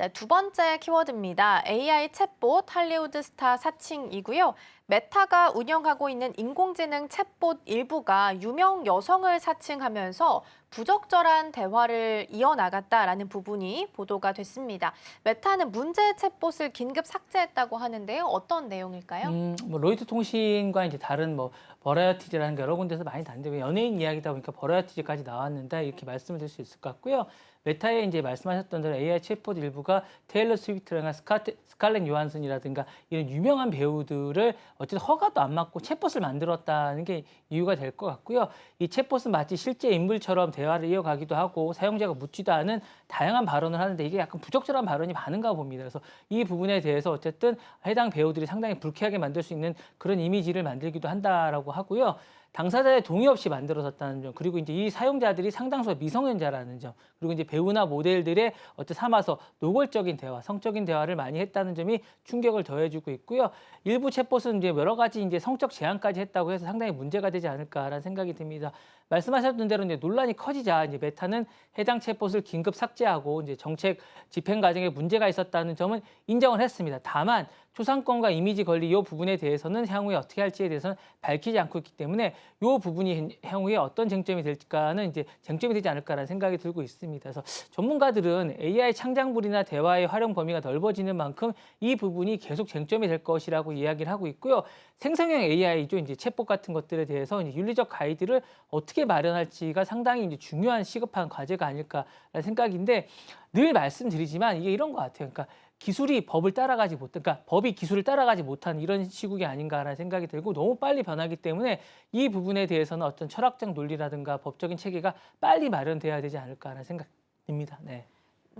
네, 두 번째 키워드입니다. AI 챗봇 할리우드 스타 사칭이고요. 메타가 운영하고 있는 인공지능 챗봇 일부가 유명 여성을 사칭하면서 부적절한 대화를 이어나갔다라는 부분이 보도가 됐습니다. 메타는 문제 챗봇을 긴급 삭제했다고 하는데요. 어떤 내용일까요? 음, 뭐 로이터 통신과 이제 다른 뭐 버라이어티즈라는 게 여러 군데서 많이 다른데 연예인 이야기다 보니까 버라이어티즈까지 나왔는데 이렇게 말씀을 드릴 수 있을 것 같고요. 메타에 이제 말씀하셨던 대로 AI 챗봇 일부가 테일러 스카트, 스칼렛 요한슨이라든가 이런 유명한 배우들을 어쨌든 허가도 안 맞고 챗봇을 만들었다는 게 이유가 될 것 같고요. 이 챗봇은 마치 실제 인물처럼 대화를 이어가기도 하고 사용자가 묻지도 않은 다양한 발언을 하는데 이게 약간 부적절한 발언이 많은가 봅니다. 그래서 이 부분에 대해서 어쨌든 해당 배우들이 상당히 불쾌하게 만들 수 있는 그런 이미지를 만들기도 한다라고 하고요. 당사자의 동의 없이 만들어졌다는 점, 그리고 이제 이 사용자들이 상당수가 미성년자라는 점, 그리고 이제 배우나 모델들의 어떤 삼아서 노골적인 대화, 성적인 대화를 많이 했다는 점이 충격을 더해주고 있고요. 일부 챗봇은 이제 여러 가지 이제 성적 제한까지 했다고 해서 상당히 문제가 되지 않을까라는 생각이 듭니다. 말씀하셨던 대로 이제 논란이 커지자 이제 메타는 해당 챗봇을 긴급 삭제하고 이제 정책 집행 과정에 문제가 있었다는 점은 인정을 했습니다. 다만 초상권과 이미지 권리 이 부분에 대해서는 향후에 어떻게 할지에 대해서는 밝히지 않고 있기 때문에 이 부분이 향후에 어떤 쟁점이 될까는 이제 쟁점이 되지 않을까라는 생각이 들고 있습니다. 그래서 전문가들은 AI 창작물이나 대화의 활용 범위가 넓어지는 만큼 이 부분이 계속 쟁점이 될 것이라고 이야기를 하고 있고요. 생성형 AI죠. 이제 챗봇 같은 것들에 대해서 이제 윤리적 가이드를 어떻게 마련할지가 상당히 이제 중요한 시급한 과제가 아닐까라는 생각인데 늘 말씀드리지만 이게 이런 것 같아요. 그러니까 기술이 법을 따라가지 못, 그러니까 법이 기술을 따라가지 못하는 이런 시국이 아닌가라는 생각이 들고 너무 빨리 변하기 때문에 이 부분에 대해서는 어떤 철학적 논리라든가 법적인 체계가 빨리 마련돼야 되지 않을까라는 생각입니다. 네.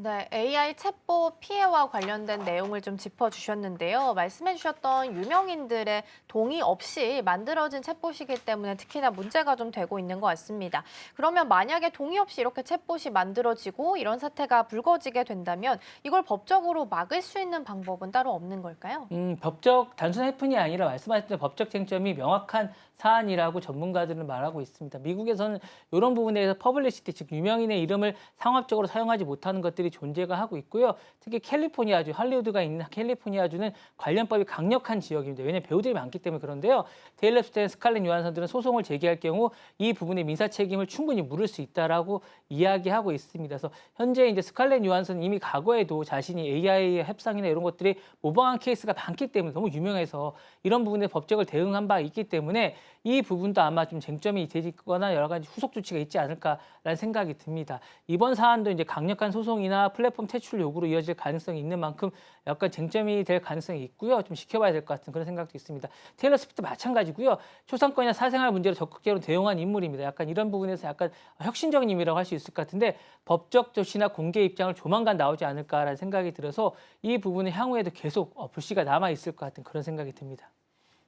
네, AI 챗봇 피해와 관련된 내용을 좀 짚어주셨는데요. 말씀해주셨던 유명인들의 동의 없이 만들어진 챗봇이기 때문에 특히나 문제가 좀 되고 있는 것 같습니다. 그러면 만약에 동의 없이 이렇게 챗봇이 만들어지고 이런 사태가 불거지게 된다면 이걸 법적으로 막을 수 있는 방법은 따로 없는 걸까요? 음, 법적 단순 해프이 아니라 말씀하셨던 법적 쟁점이 명확한 사안이라고 전문가들은 말하고 있습니다. 미국에서는 이런 부분에 대해서 퍼블리시티 즉 유명인의 이름을 상업적으로 사용하지 못하는 것들이 존재가 하고 있고요. 특히 캘리포니아주 할리우드가 있는 캘리포니아주는 관련법이 강력한 지역입니다. 왜냐하면 배우들이 많기 때문에 그런데요. 테일러 스wift, 스칼렛 요한슨들은 소송을 제기할 경우 이 부분의 민사 책임을 충분히 물을 수 있다라고 이야기하고 있습니다. 그래서 현재 이제 스칼렛 요한슨은 이미 과거에도 자신이 AI 협상이나 이런 것들이 모방한 케이스가 많기 때문에 너무 유명해서 이런 부분에 법적을 대응한 바 있기 때문에 이 부분도 아마 좀 쟁점이 되거나 여러 가지 후속 조치가 있지 않을까라는 생각이 듭니다. 이번 사안도 이제 강력한 소송이나 플랫폼 퇴출 요구로 이어질 가능성이 있는 만큼 약간 쟁점이 될 가능성이 있고요. 좀 지켜봐야 될 것 같은 그런 생각도 있습니다. 테일러 스피트 마찬가지고요. 초상권이나 사생활 문제로 적극적으로 대응한 인물입니다. 약간 이런 부분에서 약간 혁신적인 인물이라고 할 수 있을 것 같은데 법적 조치나 공개 입장을 조만간 나오지 않을까라는 생각이 들어서 이 부분은 향후에도 계속 어, 불씨가 남아 있을 것 같은 그런 생각이 듭니다.